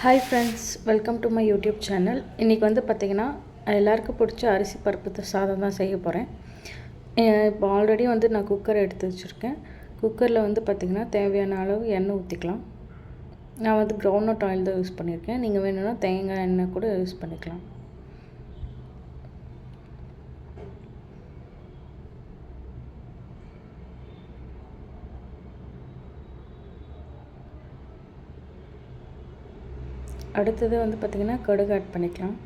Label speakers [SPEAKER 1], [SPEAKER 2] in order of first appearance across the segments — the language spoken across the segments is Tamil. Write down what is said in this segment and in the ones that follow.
[SPEAKER 1] Hi friends welcome to my YouTube channel இன்றைக்கி வந்து பார்த்திங்கன்னா எல்லாருக்கும் பிடிச்ச அரிசி பருப்பு சாதம் தான் செய்ய போகிறேன் இப்போ ஆல்ரெடி வந்து நான் குக்கர் எடுத்து வச்சுருக்கேன். குக்கரில் வந்து பார்த்திங்கன்னா தேவையான அளவு எண்ணெய் ஊற்றிக்கலாம் நான் வந்து கிரவுண்ட் ஆயில் தான் யூஸ் பண்ணியிருக்கேன். நீங்கள் வேணும்னா தேங்காய் எண்ணெய் கூட யூஸ் பண்ணிக்கலாம். அடுத்தது வந்து பார்த்திங்கன்னா கடுகு ஆட் பண்ணிக்கலாம்.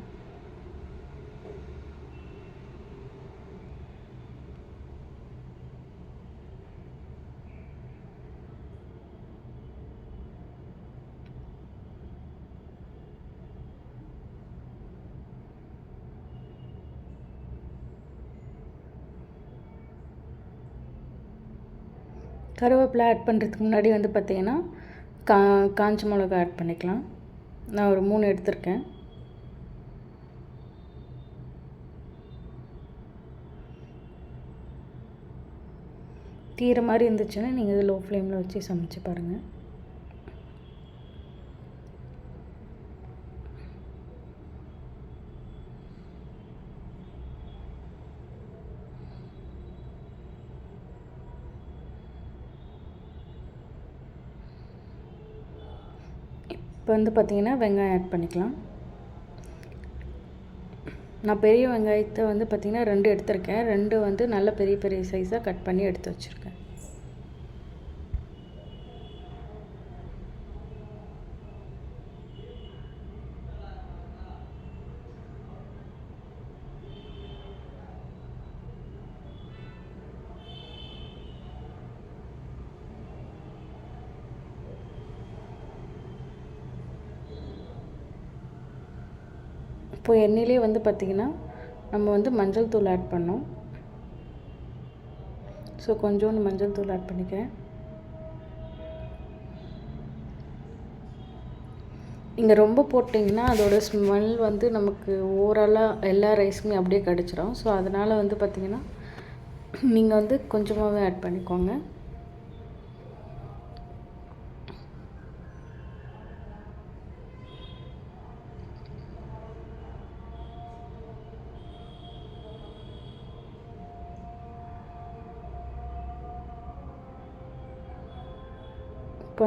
[SPEAKER 1] கருவேப்பிலை ஆட் பண்ணுறதுக்கு முன்னாடி வந்து பார்த்திங்கன்னா கா காஞ்ச மிளகா ஆட் பண்ணிக்கலாம். நான் ஒரு மூணு எடுத்திருக்கேன். தீர மாதிரி இருந்துச்சுன்னா நீங்கள் லோ ஃப்ளேமில் வச்சு சமைச்சு பாருங்கள் இப்போ வந்து பார்த்திங்கன்னா வெங்காயம் ஆட் பண்ணிக்கலாம். நான் பெரிய வெங்காயத்தை வந்து பார்த்திங்கன்னா ரெண்டு எடுத்திருக்கேன். ரெண்டு வந்து நல்ல பெரிய பெரிய சைஸாக கட் பண்ணி எடுத்து வச்சுருக்கேன். இப்போ எண்ணெயிலே வந்து பார்த்திங்கன்னா நம்ம வந்து மஞ்சள் தூள் ஆட் பண்ணோம். ஸோ கொஞ்சோண்டு மஞ்சள் தூள் ஆட் பண்ணிக்கிறேன். நீங்கள் ரொம்ப போட்டிங்கன்னா அதோட ஸ்மெல் வந்து நமக்கு ஓவராலாக எல்லா ரைஸுமே அப்படியே கிடச்சிரும். ஸோ அதனால் வந்து பார்த்திங்கன்னா நீங்கள் வந்து கொஞ்சமாகவே ஆட் பண்ணிக்கோங்க.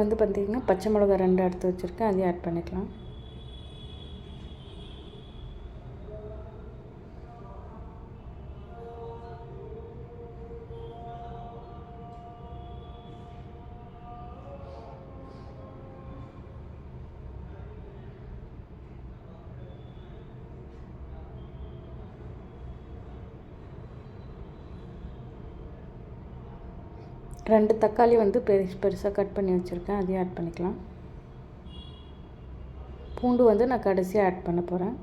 [SPEAKER 1] வந்து பார்த்திங்கன்னா பச்சை மிளகா ரெண்டு எடுத்து வச்சுருக்கேன் அதையும் ஆட் பண்ணிக்கலாம். ரெண்டு தக்காளி வந்து பெருசு பெருசாக கட் பண்ணி வச்சுருக்கேன். அதையும் ஆட் பண்ணிக்கலாம். பூண்டு வந்து நான் கடைசியாக ஆட் பண்ண போகிறேன்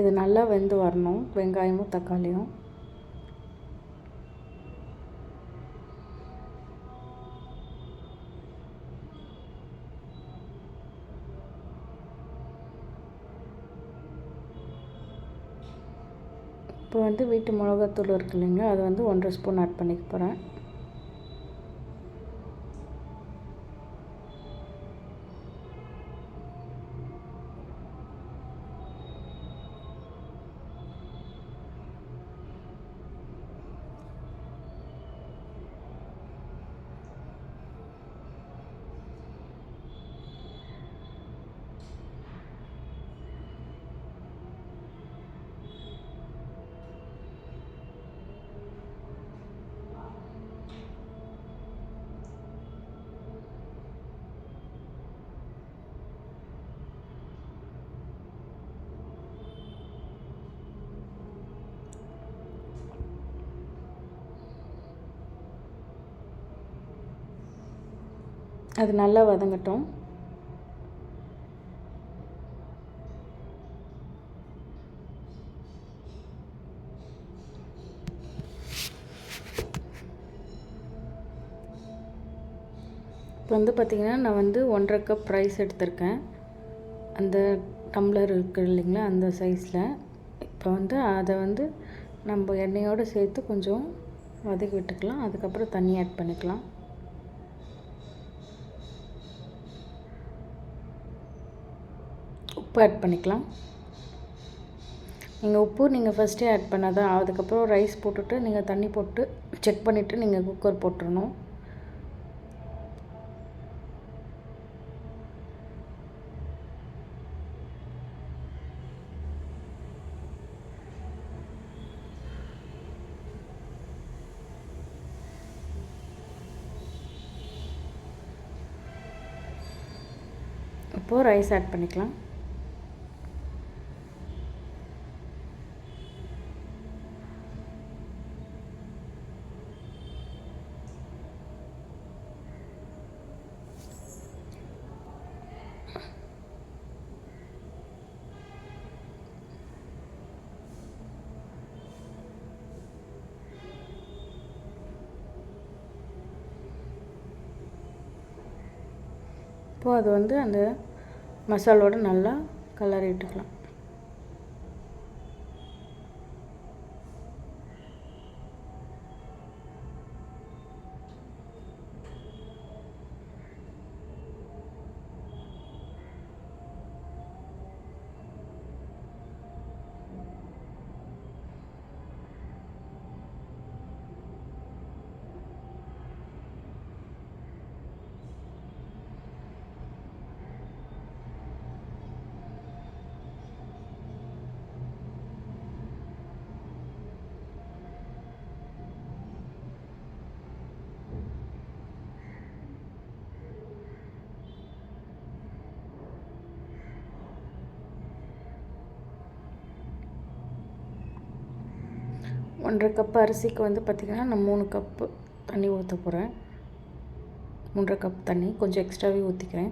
[SPEAKER 1] இது நல்லா வெந்து வரணும். வெங்காயமும் தக்காளியும். இப்போ வந்து வீட்டு மிளகாத்தூள் இருக்கு இல்லைங்களா அதை வந்து ஒன்றரை ஸ்பூன் ஆட் பண்ணிக்க போகிறேன் அது நல்லா வதங்கட்டும். இப்போ வந்து பார்த்திங்கன்னா நான் வந்து ஒன்றரை கப் ரைஸ் எடுத்திருக்கேன். அந்த டம்ளர் இருக்குது இல்லைங்களா அந்த சைஸில் இப்போ வந்து அதை வந்து நம்ம எண்ணெயோடு சேர்த்து கொஞ்சம் வதக்கி விட்டுக்கலாம். அதுக்கப்புறம் தண்ணி ஆட் பண்ணிக்கலாம். உப்பு ஆட் பண்ணிக்கலாம். நீங்கள் உப்பு நீங்கள் ஃபஸ்ட்டே ஆட் பண்ணாதான் அதுக்கப்புறம் ரைஸ் போட்டுட்டு நீங்கள் தண்ணி போட்டு செக் பண்ணிவிட்டு நீங்கள் குக்கர் போட்டுடணும் இப்போது ரைஸ் ஆட் பண்ணிக்கலாம். அப்போது அது வந்து அந்த மசாலோடு நல்லா கலரி ஒன்றரை கப் அரிசிக்கு வந்து பார்த்திங்கன்னா நான் மூணு கப்பு தண்ணி ஊற்ற போகிறேன் மூன்றரை கப் தண்ணி கொஞ்சம் எக்ஸ்ட்ராவே ஊற்றிக்கிறேன்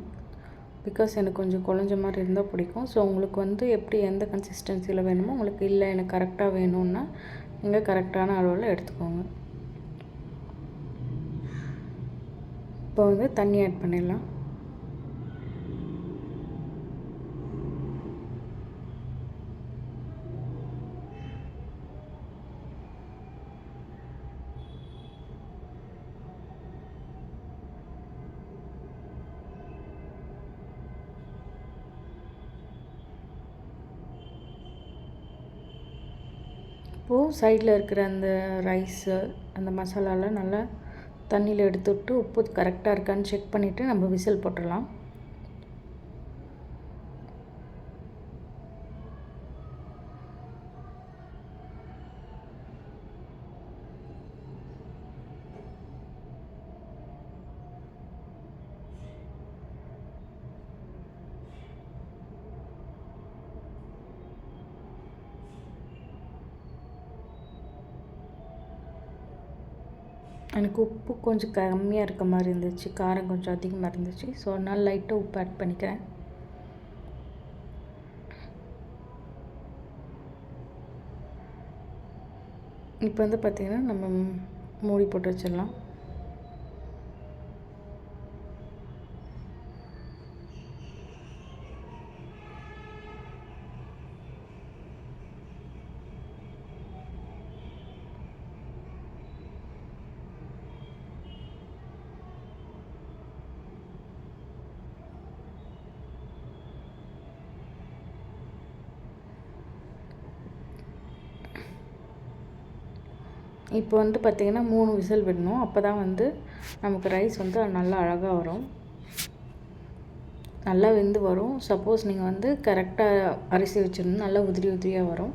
[SPEAKER 1] பிகாஸ் எனக்கு கொஞ்சம் குழஞ்ச மாதிரி இருந்தால் பிடிக்கும். ஸோ உங்களுக்கு வந்து எப்படி எந்த கன்சிஸ்டன்சியில் வேணுமோ உங்களுக்கு இல்லை எனக்கு கரெக்டாக வேணும்னா நீங்கள் கரெக்டான அளவில் எடுத்துக்கோங்க. இப்போ வந்து தண்ணி ஆட் பண்ணிடலாம். அப்புறம் சைடில் இருக்கிற அந்த ரைஸு அந்த மசாலாலாம் நல்லா தண்ணியில் எடுத்து விட்டு உப்பு கரெக்டாக இருக்கான்னு செக் பண்ணிவிட்டு நம்ம விசில் போட்டுடலாம். எனக்கு உப்பு கொஞ்சம் கம்மியாக இருக்க மாதிரி இருந்துச்சு. காரம் கொஞ்சம் அதிகமாக இருந்துச்சு. ஸோ அதனால் லைட்டாக உப்பு ஆட் பண்ணிக்கிறேன். இப்போ வந்து பார்த்திங்கன்னா நம்ம மூடி போட்டு வச்சிடலாம். இப்போ வந்து பார்த்திங்கன்னா மூணு விசில் விடணும். அப்போ தான் வந்து நமக்கு ரைஸ் வந்து நல்லா அழகாக வரும். நல்லா வெந்து வரும். சப்போஸ் நீங்கள் வந்து கரெக்டாக அரிசி வச்சுருந்து நல்லா உதிரி உதிரியாக வரும்.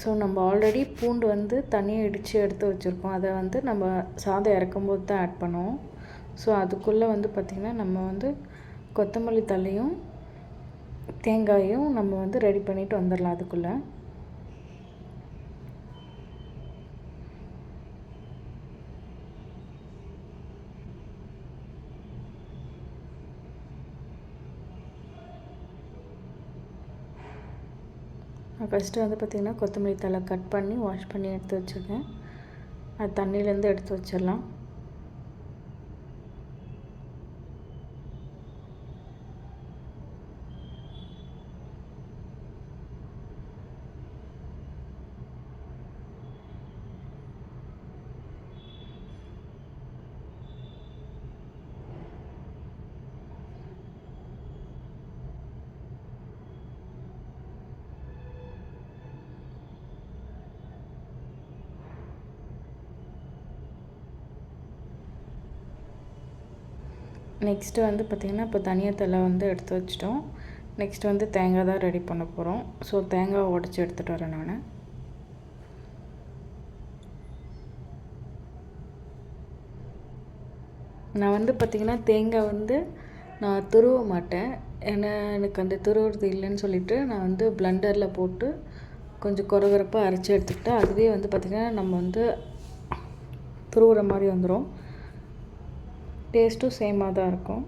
[SPEAKER 1] ஸோ நம்ம ஆல்ரெடி பூண்டு வந்து தனியாக இடித்து எடுத்து வச்சுருக்கோம். அதை வந்து நம்ம சாதம் இறக்கும்போது தான் ஆட் பண்ணுவோம். ஸோ அதுக்குள்ளே வந்து பார்த்திங்கன்னா நம்ம வந்து கொத்தமல்லி தழையும் தேங்காயும் நம்ம வந்து ரெடி பண்ணிவிட்டு வந்துடலாம் அதுக்குள்ளே. ஃபஸ்ட்டு வந்து பார்த்திங்கன்னா கொத்தமல்லி தலை கட் பண்ணி வாஷ் பண்ணி எடுத்து வச்சுருக்கேன். அது தண்ணியிலேருந்து எடுத்து வச்சிடலாம் நெக்ஸ்ட்டு வந்து பார்த்திங்கன்னா இப்போ தனியாக வந்து எடுத்து வச்சிட்டோம். நெக்ஸ்ட் வந்து தேங்காய் தான் ரெடி பண்ண போகிறோம் ஸோ தேங்காய் உடச்சி எடுத்துகிட்டு வரேன் நான். நான் வந்து பார்த்திங்கன்னா தேங்காய் வந்து நான் துருவ மாட்டேன். ஏன்னா எனக்கு அந்த துருவுறது இல்லைன்னு சொல்லிவிட்டு நான் வந்து பிளண்டரில் போட்டு கொஞ்சம் குறகுறப்பாக அரைச்சி எடுத்துக்கிட்டேன் அதுவே வந்து பார்த்திங்கன்னா நம்ம வந்து துருவுற மாதிரி வந்துடும் டேஸ்ட்டும் சேமாக தான் இருக்கும்.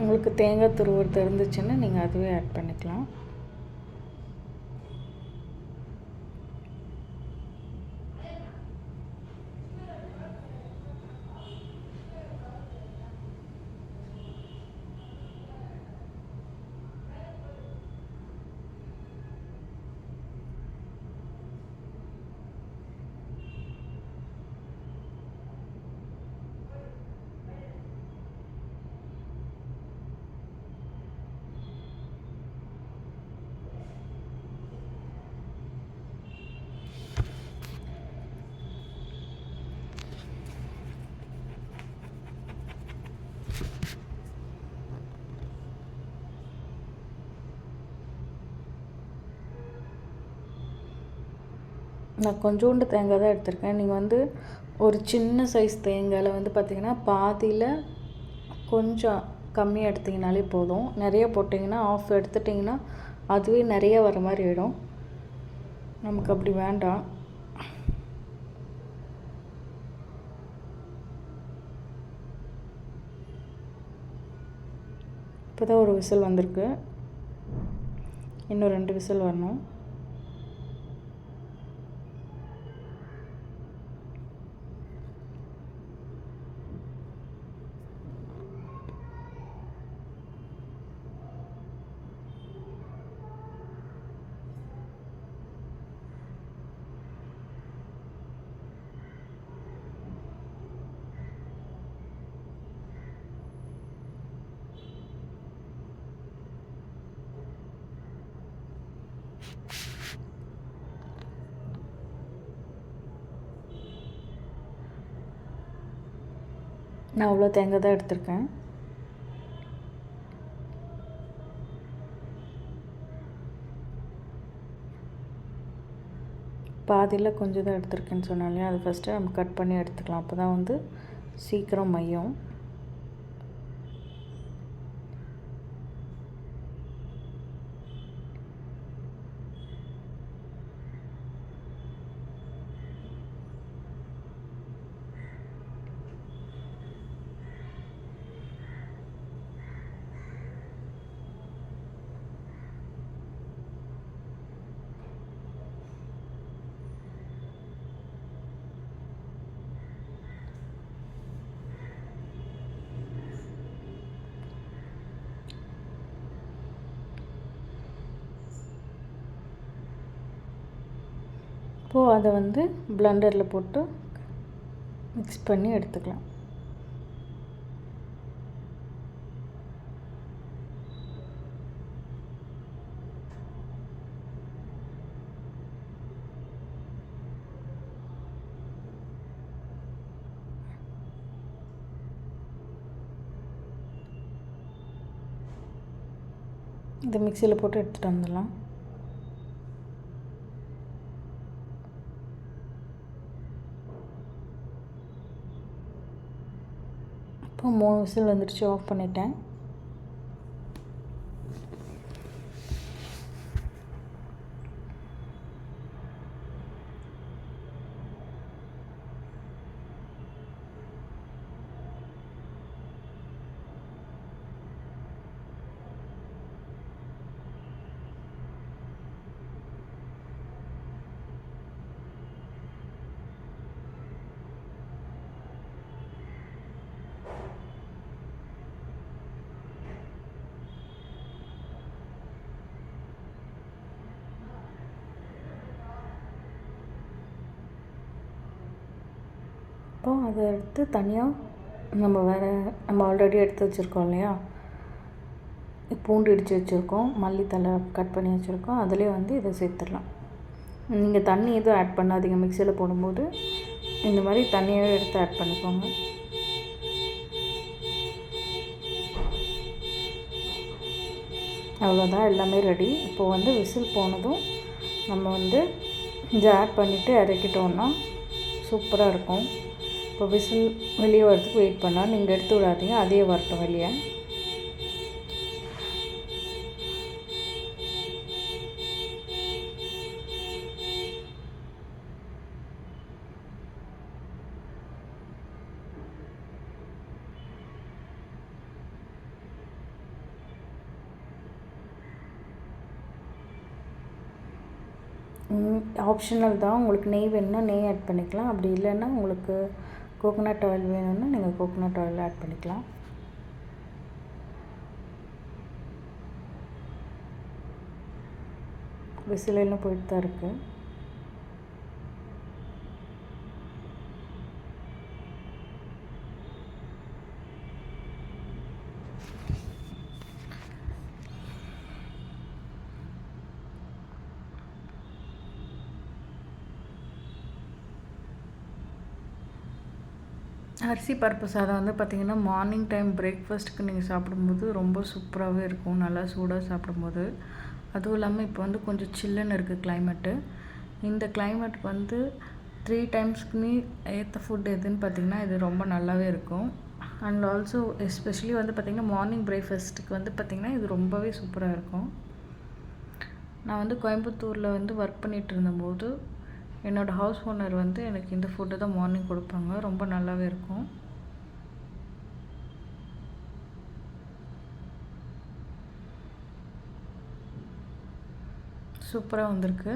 [SPEAKER 1] உங்களுக்கு தேங்காய் துருவுறது இருந்துச்சுன்னா நீங்கள் அதுவே ஆட் பண்ணிக்கலாம். நான் கொஞ்சோண்டு தேங்காய் தான் எடுத்திருக்கேன். நீங்கள் வந்து ஒரு சின்ன சைஸ் தேங்காயில் வந்து பார்த்திங்கன்னா பாதியில் கொஞ்சம் கம்மியாக எடுத்திங்கனாலே போதும். நிறைய போட்டிங்கன்னா ஆஃப் எடுத்துட்டிங்கன்னா அதுவே நிறைய வர மாதிரி ஆகிடும் நமக்கு அப்படி வேண்டாம். இப்போ தான் ஒரு விசில் வந்திருக்கு. இன்னும் ரெண்டு விசில் வரணும். நான் அவ்வளோ தேங்காய் தான் எடுத்திருக்கேன். பாதியில் கொஞ்சம் தான் எடுத்திருக்கேன்னு சொன்னாலே அது ஃபஸ்ட்டு நம்ம கட் பண்ணி எடுத்துக்கலாம். அப்போ தான் வந்து சீக்கிரம் மையம். இப்போது அதை வந்து பிளண்டரில் போட்டு மிக்ஸ் பண்ணி எடுத்துக்கலாம். இதை மிக்சியில் போட்டு எடுத்துகிட்டு வந்துடலாம் இப்போ மூணு விசில் வந்துடுச்சு ஆஃப் பண்ணிட்டேன். அப்போ அதை எடுத்து தனியாக நம்ம வேறு நம்ம ஆல்ரெடி எடுத்து வச்சுருக்கோம் இல்லையா? பூண்டு இடித்து வச்சுருக்கோம் மல்லித்தலை கட் பண்ணி வச்சுருக்கோம் அதிலே வந்து இதை சேர்த்துடலாம். நீங்கள் தண்ணி எதுவும் ஆட் பண்ணாதீங்க மிக்சியில் போடும்போது. இந்த மாதிரி தண்ணியாகவே எடுத்து ஆட் பண்ணிக்கோங்க. அவ்வளோதான் எல்லாமே ரெடி இப்போது வந்து விசில் போனதும் நம்ம வந்து இதை ஆட் பண்ணிவிட்டு இறக்கிட்டோன்னா சூப்பராக இருக்கும். இப்போ விசில் வெளியே வரதுக்கு வெயிட் பண்ணால் நீங்கள் எடுத்து விடாதீங்க அதே வரட்டும் வெளியே. ஆப்ஷனல் தான். உங்களுக்கு நெய் வேணும்னா நெய் ஆட் பண்ணிக்கலாம். அப்படி இல்லைன்னா உங்களுக்கு கோகோனட் ஆயில் வேணும்னா நீங்கள் கோகோனட் ஆயில் ஆட் பண்ணிக்கலாம். விசிலெல்லாம் போயிட்டு தான் இருக்குது அரிசி பருப்பு சாதம் வந்து பார்த்திங்கன்னா மார்னிங் டைம் பிரேக்ஃபாஸ்ட்டுக்கு நீங்கள் சாப்பிடும்போது ரொம்ப சூப்பராகவே இருக்கும். நல்லா சூடாக சாப்பிடும்போது. அதுவும் இல்லாமல் இப்போ வந்து கொஞ்சம் சில்லுன்னு இருக்குது கிளைமேட்டு இந்த கிளைமேட் வந்து த்ரீ டைம்ஸ்க்குமே ஏற்ற ஃபுட் எதுன்னு பார்த்திங்கன்னா இது ரொம்ப நல்லாவே இருக்கும். அண்ட் ஆல்சோ எஸ்பெஷலி வந்து பார்த்திங்கன்னா மார்னிங் பிரேக்ஃபாஸ்ட்டுக்கு வந்து பார்த்திங்கன்னா இது ரொம்பவே சூப்பராக இருக்கும். நான் வந்து கோயம்புத்தூரில் வந்து ஒர்க் பண்ணிகிட்டு இருந்தபோது என்னோடய ஹவுஸ் ஓனர் வந்து எனக்கு இந்த ஃபுட்டு தான் மார்னிங் கொடுப்பாங்க. ரொம்ப நல்லாவே இருக்கும். சூப்பராக வந்திருக்கு.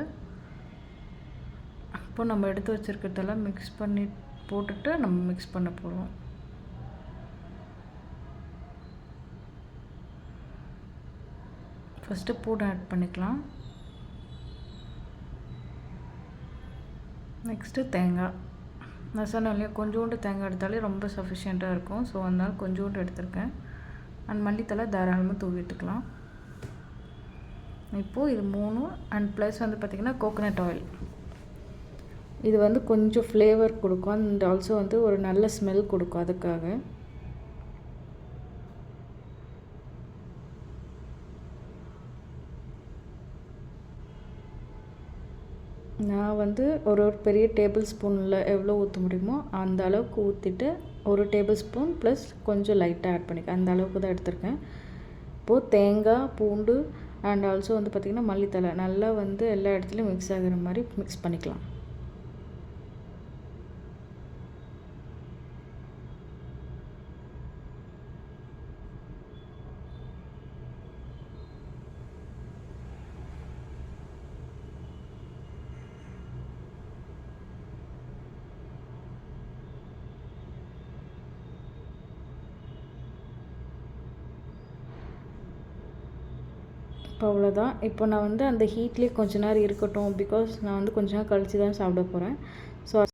[SPEAKER 1] அப்போ நம்ம எடுத்து வச்சுருக்கிறதெல்லாம் மிக்ஸ் பண்ணி போட்டுட்டு நம்ம மிக்ஸ் பண்ண போகிறோம் ஃபஸ்ட்டு பூடை ஆட் பண்ணிக்கலாம். நெக்ஸ்ட்டு தேங்காய். நான் சொன்னேன் இல்லையா கொஞ்சோண்டு தேங்காய் எடுத்தாலே ரொம்ப சஃபிஷியண்ட்டாக இருக்கும். ஸோ அதனால் கொஞ்சோண்டு எடுத்திருக்கேன். அண்ட் மல்லித்தலை தாராளமாக தூவிட்டுக்கலாம் இப்போது இது மூணு அண்ட் ப்ளஸ் வந்து பார்த்திங்கன்னா கோகோனட் ஆயில் இது வந்து கொஞ்சம் ஃப்ளேவர் கொடுக்கும். அண்ட் ஆல்சோ வந்து ஒரு நல்ல ஸ்மெல் கொடுக்கும் அதுக்காக. நான் வந்து ஒரு ஒரு பெரிய டேபிள் ஸ்பூனில் எவ்வளோ ஊற்ற முடியுமோ அந்த அளவுக்கு ஊற்றிட்டு ஒரு டேபிள் ஸ்பூன் ப்ளஸ் கொஞ்சம் லைட்டாக ஆட் பண்ணிக்க அந்த அளவுக்கு தான் எடுத்திருக்கேன். இப்போது தேங்காய் பூண்டு அண்ட் ஆல்சோ வந்து பார்த்திங்கன்னா மல்லித்தலை நல்லா வந்து எல்லா இடத்துலையும் மிக்ஸ் ஆகிற மாதிரி மிக்ஸ் பண்ணிக்கலாம். இப்போ அவ்வளோதான். இப்போ நான் வந்து அந்த ஹீட்லேயே கொஞ்ச நேரம் இருக்கட்டும் பிகாஸ் நான் வந்து கொஞ்ச நேரம் கழித்து தான் சாப்பிட போகிறேன் ஸோ